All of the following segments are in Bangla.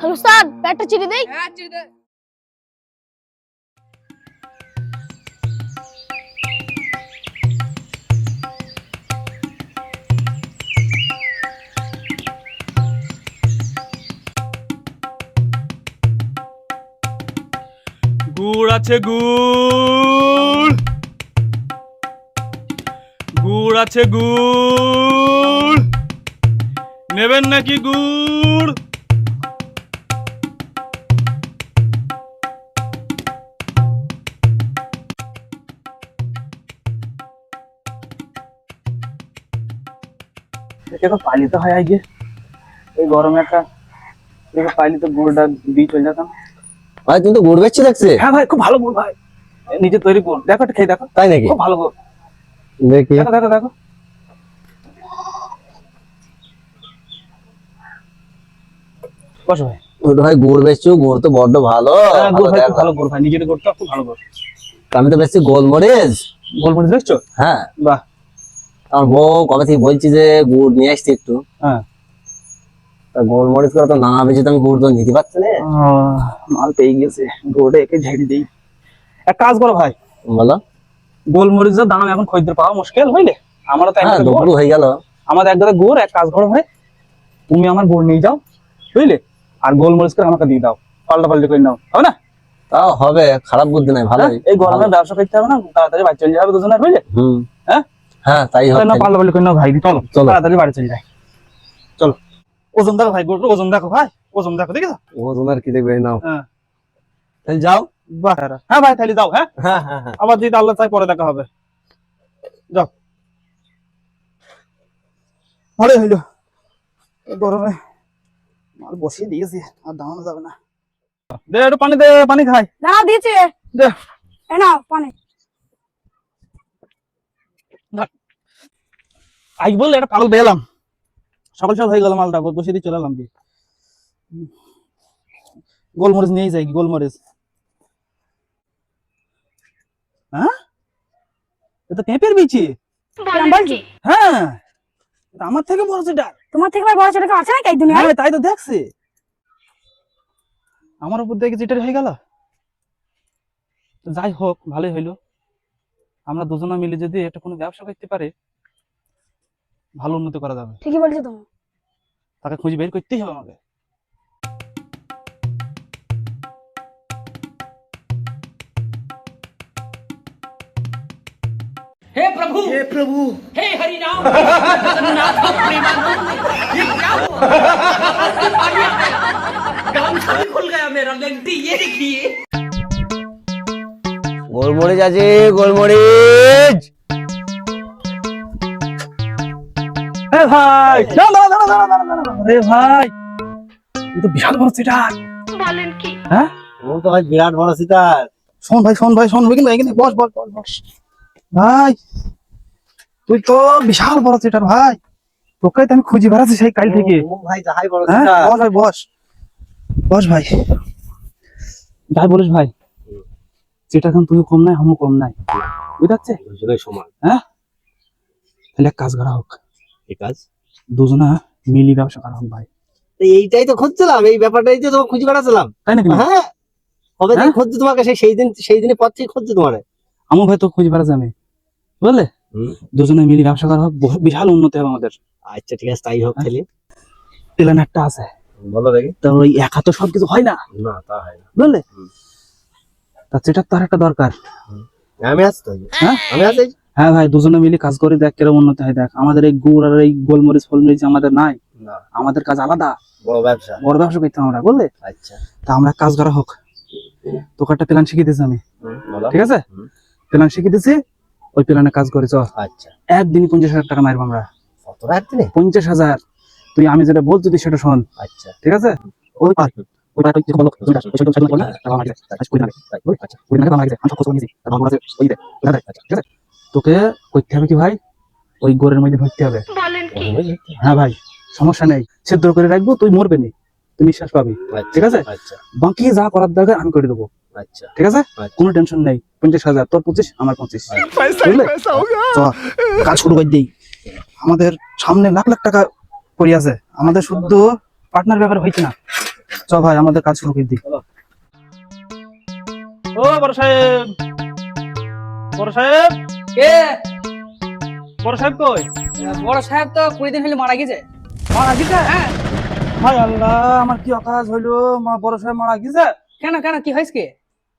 হ্যালো স্যার ব্যাটটা চিড়ে দেই গুড় আছে গুড়। গুড় আছে গুড়। নেবেন নাকি গুড়? এটা তো হয় আজকে। এই গরমে একটা দেখে পাইলি তো গুড়টা দিয়ে চলে যেতাম। ভাই তুমি তো গুড় বেচছি দেখছি। হ্যাঁ ভাই খুব ভালো গুড় ভাই। নিজে তৈরি গুড়। দেখো এটা খেয়ে দেখো। তাই নাকি? খুব ভালো গুড়। দেখি। দেখো দেখো দেখো। বসো ভাই। ভাই গুড় বেচছো গুড় তো বড্ড ভালো। হ্যাঁ, ভালো ভাই খুব দেখো। ভালো গুড় ভাই। নিজের গুড়টা খুব ভালো গুড়। আমি তো বেচছি গোলমরিচ। গোলমরিচ দেখছ? হ্যাঁ। বাহ। আমার বউ কবে থেকে বলছি যে গুড় নিয়ে আসছি একটু। হ্যাঁ। তা গোলমরিচ করে তো না তো আমি গুড় তো নিতে পারছি না। মাল পেয়ে গেছে। গুড়ে একে ঝেড়ে দিই। এক কাজ করো ভাই। বলো। গোলমরিচের দাম এখন খরিদ্দার পাওয়া মুশকিল বুঝলে? আমারও তো এক হ্যাঁ গুড়। হয়ে গেল। আমাদের গুড় এক কাজ করো ভাই। তুমি আমার গুড় নিয়ে যাও বুঝলে? আর গোলমরিচ করে আমাকে দিয়ে দাও। পাল্টা পাল্টি করে নাও। হবে না? তাও হবে খারাপ বুদ্ধি নাই ভালো হ্যাঁ? এই গরমে ব্যবসা করতে হবে না তাড়াতাড়ি বাড়ি চলে যাবে দুজনের বুঝলে? হুম। হ্যাঁ? হ্যাঁ তাই তাহলে না হবে পাল্টা পাল্টি ভাই চলো চলো। তাড়াতাড়ি বাড়ি চলে যাই। চলো। ওজন দেখো ভাই গুড় ওজন দেখো ভাই ওজন দেখো দেখেছ ও তোমার কি দেখবে নাও। হ্যাঁ। তাহলে যাও। হ্যাঁ ভাই তাহলে যাও হ্যাঁ? হ্যাঁ হ্যাঁ হ্যাঁ। আবার যদি আল্লাহ চাই পরে দেখা হবে। যাও। হইল। গরমে মাল বসিয়ে দিয়েছি আর দাঁড়ানো যাবে না। দে একটু পানি দে পানি খাই। দাঁড়াও দিয়েছে। দে। এ নাও পানি। আই বললে এটা পাগল বেলাম সকাল সকাল হয়ে গেল মালটা বসে দিয়ে চলে এলাম দিয়ে গোলমরিচ নিয়ে যাই গোলমরিচ। হ্যাঁ? এটা পেঁপের বিচি? হ্যাঁ। আমার থেকে বড় সেটা তোমার থেকে ভাই বড় ছেলে আছে নাকি এই দুনিয়ায় হ্যাঁ তাই তো দেখছি। আমার উপর দেখে যেটা হয়ে গেল। যাই হোক ভালোই হইল। আমরা দুজনে মিলে যদি একটা কোনো ব্যবসা করতে পারে ভালো উন্নতি করা যাবে ঠিকই বলছো তুমি তাকে খুঁজে বের করতেই হবে আমাকে हे प्रभु हे प्रभु हे हरि राम जगन्नाथ प्रेमानंद ये क्या हुआ पानी आ गया काम सभी खुल गया मेरा लेंटी ये देखिए গোলমরিচ আছে গোলমরিচ এ ভাই। দাঁড়া দাঁড়া দাঁড়া দাঁড়া দাঁড়া দাঁড়া রে ভাই। এ বিশাল বড় সেটা বলেন কি? হ্যাঁ? ও তো ভাই বিরাট বড় সীতার শোন ভাই শোন ভাই শোন কিন্তু এখানে বস বস বস বস। ভাই তুই তো বিশাল বড় সেটার ভাই। তোকে তো আমি খুঁজে বেড়াচ্ছি সেই কাল থেকে। ও ভাই যাহাই বড় হ্যাঁ? বস ভাই বস। বস ভাই। যাই বলিস ভাই। যেটা এখন তুই কম নাই আমিও কম নাই। বুঝতে পারছে দুজনেই সমান। তাহলে এক কাজ করা হোক। ঠিক আছে দুজনা মিলি ব্যবসা করা হোক ভাই। এইটাই তো খুঁজছিলাম এই ব্যাপারটাই তো তোমাকে খুঁজে বেড়াচ্ছিলাম। তাই নাকি হ্যাঁ কবে থেকে? খুঁজছি তোমাকে সেই সেই দিন সেই দিনের পর থেকে খুঁজছি তোমার। আমার ভাই তো খুঁজে বেড়াচ্ছি আমি। বুঝলে? দুজনে মিলি ব্যবসা করা হোক বিশাল উন্নতি হবে আমাদের। আচ্ছা ঠিক আছে তাই হোক। তাহলে। প্ল্যান একটা আছে। বলো দেখি। তো ওই একা তো সবকিছু হয় না। না তা হয় না। বুঝলে। তা সেটার তো আর একটা দরকার। আমি আসছি তো। হ্যাঁ? আমি আসছি হ্যাঁ ভাই দুজনে মিলে কাজ করে দেখ কীরকম উন্নতি হয় দেখ। আমাদের এই গুড় আর এই গোলমরিচ ফলমরিচ আমাদের নাই। আমাদের কাজ আলাদা। বড় ব্যবসা। বড় ব্যবসা করতে আমরা বুঝলে? আচ্ছা। তা আমরা কাজ করা হোক। তোকে একটা প্ল্যান শিখিয়ে দিয়েছি আমি ঠিক আছে? প্ল্যান শিখিয়ে দিয়েছি ওই প্ল্যানে কাজ করে চ আচ্ছা। একদিনই পঞ্চাশ হাজার টাকা মারবো আমরা। কত পঞ্চাশ হাজার। তুই আমি যেটা বলছি তুই সেটা শোন। আচ্ছা। ঠিক আছে? ওই ওই পার তুই বলো তুমি আসো, ওই সেটা সেটা বল না, টাকা আমার কাছে, আচ্ছা, কুড়ি টাকা, ওই, আচ্ছা, কুড়ি টাকা আমার কাছে, আমি সব খরচ করে নিয়েছি, তারপর আমার কাছে ওই দে, ওই দে, আচ্ছা, ঠিক আছে? তোকে করতে হবে কি ভাই? ওই গোরের মধ্যে ভরতে হবে। হ্যাঁ ভাই সমস্যা নেই। সেদ্ধ করে রাখব তুই মরবে নি। তুই নিঃশ্বাস পাবি। ঠিক আছে? আচ্ছা। বাকি যা করার দরকার আমি করে দেবো। আচ্ছা। ঠিক আছে? আচ্ছা। কোনো টেনশন নেই। পঞ্চাশ হাজার তোর পঁচিশ আমার পঁচিশ। বুঝলে? কাজ শুরু করে দিই। আমাদের সামনে লাখ লাখ টাকা পড়ে আছে। আমাদের শুদ্ধ পার্টনার ব্যাপার হয়েছে না। চ ভাই আমাদের কাজ শুরু করে দিই। ও বড় সাহেব! বড় সাহেব? কে? বড় সাহেব কই? বড় সাহেব তো কুড়ি দিন হলে মারা গেছে মারা গেছে ভাই আল্লাহ আমার কি অকাজ হইল? মা বড় সাহেব মারা গেছে কেন কেন কি হয়েছে কি?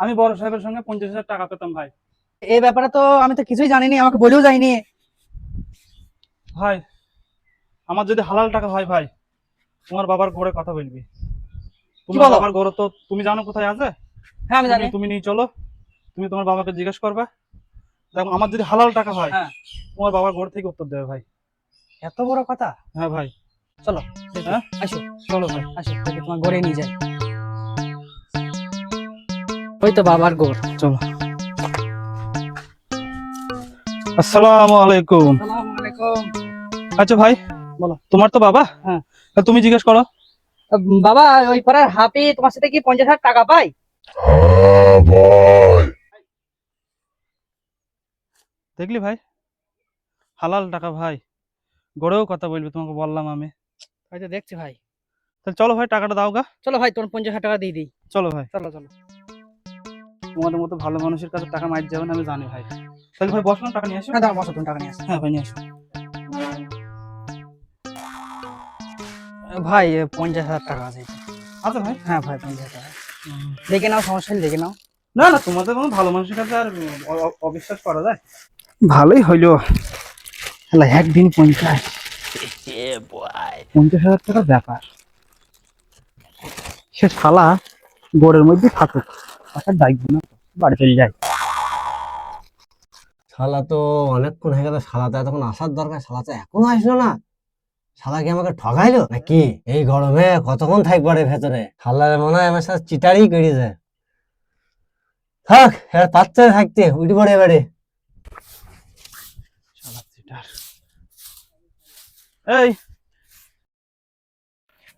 আমি বড় সাহেবের সঙ্গে পঞ্চাশ হাজার টাকা পেতাম ভাই। এই ব্যাপারে তো আমি তো কিছুই জানিনি আমাকে বলেও যায়নি। ভাই আমার যদি হালাল টাকা হয় ভাই তোমার বাবার ঘরে কথা বলবি। তোমার? বাবার ঘরে তো তুমি জানো কোথায় আছে? হ্যাঁ আমি জানি। তুমি নিয়ে চলো। তুমি তোমার বাবাকে জিজ্ঞেস করবে। দেখো আমার যদি হালাল টাকা হয় হ্যাঁ। তোমার বাবার ঘর থেকে উত্তর দেবে ভাই। এত বড় কথা? হ্যাঁ ভাই। চলো হ্যাঁ? আসো। চলো ভাই। আসো তোকে তোমার ঘরে নিয়ে যাই। ওই তো বাবার গোর চলো। আসসালামু আলাইকুম। আসসালামু আলাইকুম। আচ্ছা ভাই বলো। তোমার তো বাবা? হ্যাঁ। তা তুমি জিজ্ঞেস করো। বাবা ওই পাড়ার হাপি তোমার সাথে কি পঞ্চাশ হাজার টাকা পাই দেখলি ভাই? হালাল টাকা ভাই। গড়েও কথা বলবি তোমাকে বললাম আমি। হয়তো দেখছি ভাই। তাহলে চলো ভাই টাকাটা দাও গা। চলো ভাই তোমার পঞ্চাশ হাজার টাকা দিয়ে দিই। চলো ভাই। চলো চলো। তোমাদের মতো ভালো মানুষের কাছে টাকা মাইট যাবেন আমি জানি ভাই। তাহলে ভাই বসলাম টাকা নিয়ে আসো। হ্যাঁ বসো তুমি টাকা নিয়ে আসো। হ্যাঁ ভাই নিয়ে আসো। ভাই পঞ্চাশ হাজার টাকা আছে। আচ্ছা ভাই? হ্যাঁ ভাই পঞ্চাশ হাজার টাকা। দেখে নাও সমস্যা দেখে নাও। না না তোমাদের কোনো ভালো মানুষের কাছে আর অবিশ্বাস করা যায়? ভালোই হইল। হ্যাঁ একদিন পঞ্চাশ। পঞ্চাশ হাজার টাকার ব্যাপার। সে শালা বোর্ডের মধ্যে থাকুক। আচ্ছা ডাকবো না বাড়ি চলে যায় শালা তো অনেকক্ষণ হয়ে গেল শালা তো এতক্ষণ আসার দরকার শালা তো এখনও আসলো না। শালা কি আমাকে ঠগাইলো নাকি? এই গরমে কতক্ষণ থাকব রে ভেতরে? শালা মনে হয় আমার সাথে চিটারি করেছে থাক এবার পাচ্ছে থাকতে উঠি পড়ে এবারে। শালা এই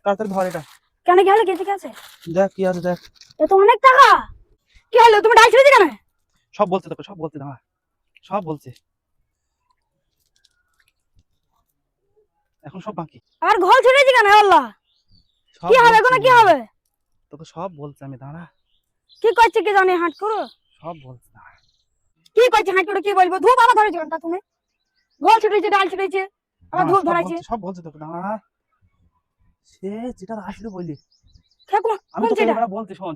তাড়াতাড়ি ধর এটা। কেন কি হলো? কে ঠিক আছে? দেখ কি আছে দেখ। এ তো অনেক টাকা। কি হলো? তুমি ডাইস দিতে কেন? সব বলছে তোকে সব বলছে দাঁড়া। সব বলছে। এখন সব বাকি। আর ঘর ছেড়ে ছেড়েছি কেন আল্লাহ? কি হবে। এখন কি হবে? তোকে সব বলছে আমি দাঁড়া। কি করছে কি জানি? হাঁট করো। সব বলছে দাঁড়া। কি করছে হাঁট করে? কি বলব? ধূপ আবার ধরেছে কেন তুমি? ঘর ছেড়েছে ডাল দাঁড়া, ধূপ ধরাইছে। সব বলছে তোকে দাঁড়া সে যেটা আসলে খেয়ে আমি এবার বলছি শোন।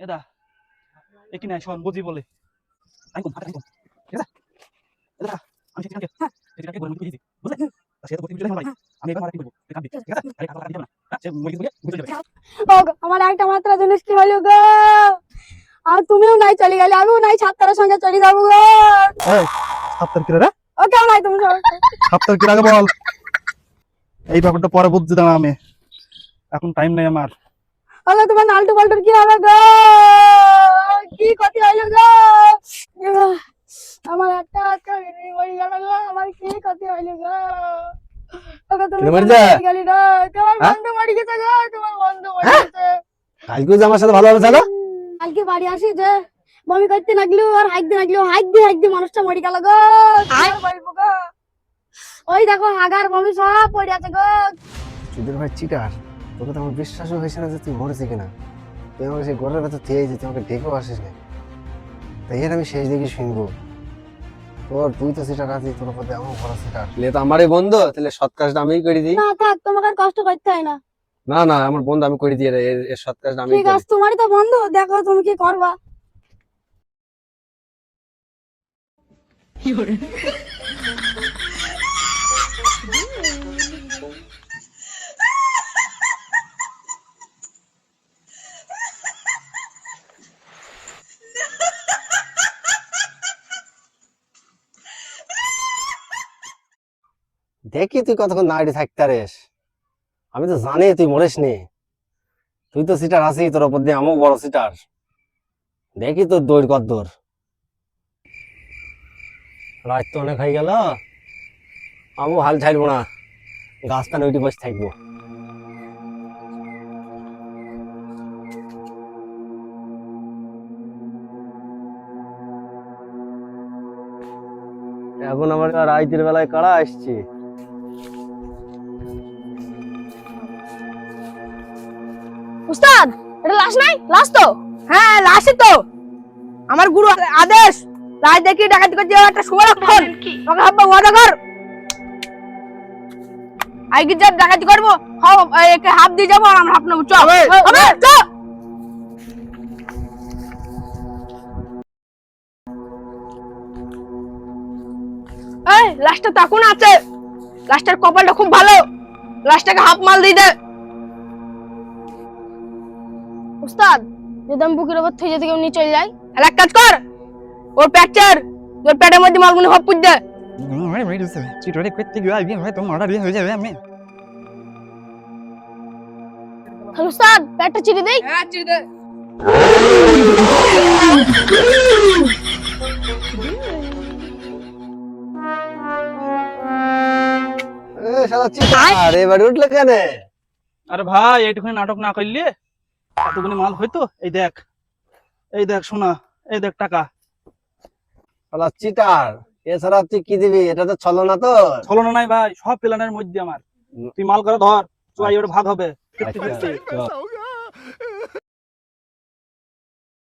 এদা একই নাই শোন বুঝি বলে। আমি কোন আছে এদা আমি হ্যাঁ বলে বুঝলে? সে তো বুঝলে আমি এবার মারা কি ঠিক আছে আরে না। সে বুঝে যাবে। ও আমার একটা মাত্র জিনিস কি হলো গো। আর তুমিও নাই চলে গেলে আমিও নাই ছাত্রের সঙ্গে চলে যাব গো। সপ্তাহ কিরে রে ও কেমন নাই তুমি সবাই? সপ্তাহ আগে বল। এই ব্যাপারটা পরে বুঝছি দাঁড়া আমি। এখন টাইম নেই আমার। ওগো তোমার নালটু পাল্টুর কি হবে গো? কি ক্ষতি হইল গো? আমার একটা একটা মরে গেল গো। আমার কি ক্ষতি হইল গো? হ্যাঁ? বন্ধু মরে গেছে গো। তোমার বন্ধু মরে গেছে। কালকে আমার সাথে ভালো হবে কালকে বাড়ি আসি যে। বমি করতে লাগল আর হাইকতে লাগল হাইকতে হাইকতে মানুষটা মরে গেল গো। বলব গো? ওই দেখো হাগার বমি সব পড়ে আছে গো। চুদের ভাই চিটার তোকে তো আমার বিশ্বাসও হয়েছে না যে তুই মরেছি কিনা। তুই আমাকে সেই ঘরের ভেতর থেকে যে তুই আমাকে ডেকেও আসিস না তাই এর আমি শেষ দেখি শুনব। তোর তুই তো সেটা রাজি তোর উপর এমন বড় সেটা লে তো আমারই বন্ধু তাহলে সৎ কাজটা আমিই করে দিই। না থাক তোমাকে আর কষ্ট করতে হয় না। না না আমার বন্ধু আমি করে দিয়ে এর এর সৎ কাজটা আমি ঠিক আছে তোমারই তো বন্ধু দেখো তুমি কি করবা। দেখি তুই কতক্ষণ নাড়ি থাকতে আমি তো জানি তুই মরিস নি। তুই তো সিটার আছিস তোর ওপর দিয়ে আমিও বড় সিটার দেখি তোর দৌড় কত রাত তো অনেক হয়ে গেল। আমিও হাল ছাড়বো না গাছটা নইটি বসে থাকব। এখন আমার রাইতের বেলায় কারা আসছে? উস্তাদ, এটা লাশ নাই? লাশ তো? হ্যাঁ লাশই তো। আমার গুরু আদেশ। রাজ দেখি ডাকাতি যাওয়া একটা সুবরক্ষণ তোকে হাব্বা ওয়াদা কর আইকে যা ডাকাতি করব? একে হাফ দিয়ে যাব আর আমরা হাফ নেব। চল চল এই লাশটা তখন আছে। লাশটার কপালটা খুব ভালো। লাশটাকে হাফ মাল দিয়ে দে। উস্তাদ যদি আমি বুকের ওপর থেকে যদি কেউ নিয়ে চলে যাই এক কাজ কর। ওর প্যাকচার ওর প্যাটের মধ্যে মালগুলো সব পুজ দে। চিটারে করতে গিয়ে আইবি হয়তো মারা দিয়ে হয়ে যাবে আমি। তাহলে উস্তাদ প্যাটটা চিড়ে দেই? হ্যাঁ চিড়ে দে। এ শালা চিটার। এবারে উঠলে কেন? আরে ভাই এইটুখানি নাটক না করলে এতগুলি মাল হইতো? এই দেখ এই দেখ শোনা এই দেখ টাকা। ওটা চিটার এছাড়া তুই কি দিবি? এটা তো ছলনা তো ছলনা নাই ভাই সব প্ল্যানের মধ্যে আমার। তুই মাল করে ধর চুয়াই ওটা ভাগ হবে। আচ্ছা,